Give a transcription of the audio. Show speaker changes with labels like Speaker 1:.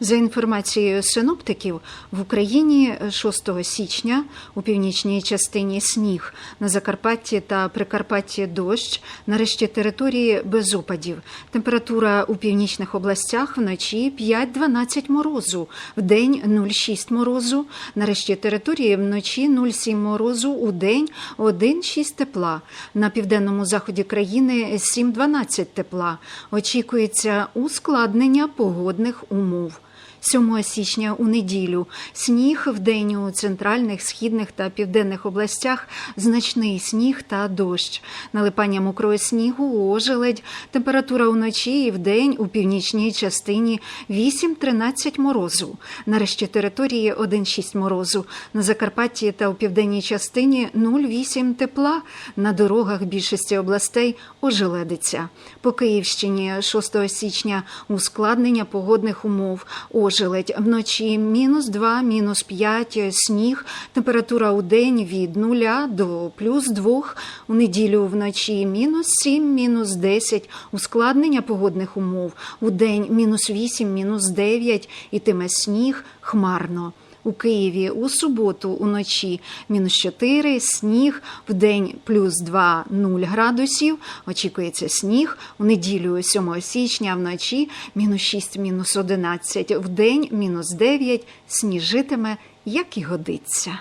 Speaker 1: За інформацією синоптиків, в Україні 6 січня у північній частині сніг, на Закарпатті та Прикарпатті дощ, на решті території без опадів. Температура у північних областях вночі 5-12 морозу, вдень 0,6 морозу, на решті території вночі 0,7 морозу, у день 1,6 тепла. На південному заході країни 7-12 тепла. Очікується ускладнення погодних умов. 7 січня у неділю сніг вдень у центральних, східних та південних областях, значний сніг та дощ. Налипання мокрого снігу, ожеледь, температура вночі і вдень у північній частині 8-13 морозу. Нарешті території 1,6 морозу. На Закарпатті та у південній частині 0,8 тепла. На дорогах більшості областей ожеледиться. По Київщині 6 січня ускладнення погодних умов. Ожеледь. Вночі мінус 2, мінус 5, сніг, температура у день від 0 до плюс 2, у неділю вночі мінус 7, мінус 10, ускладнення погодних умов, у день мінус 8, мінус 9, ітиме сніг хмарно. У Києві у суботу уночі мінус 4, сніг, в день плюс 2, 0 градусів, очікується сніг, у неділю 7 січня вночі мінус 6, мінус 11, в день мінус 9, сніжитиме, як і годиться.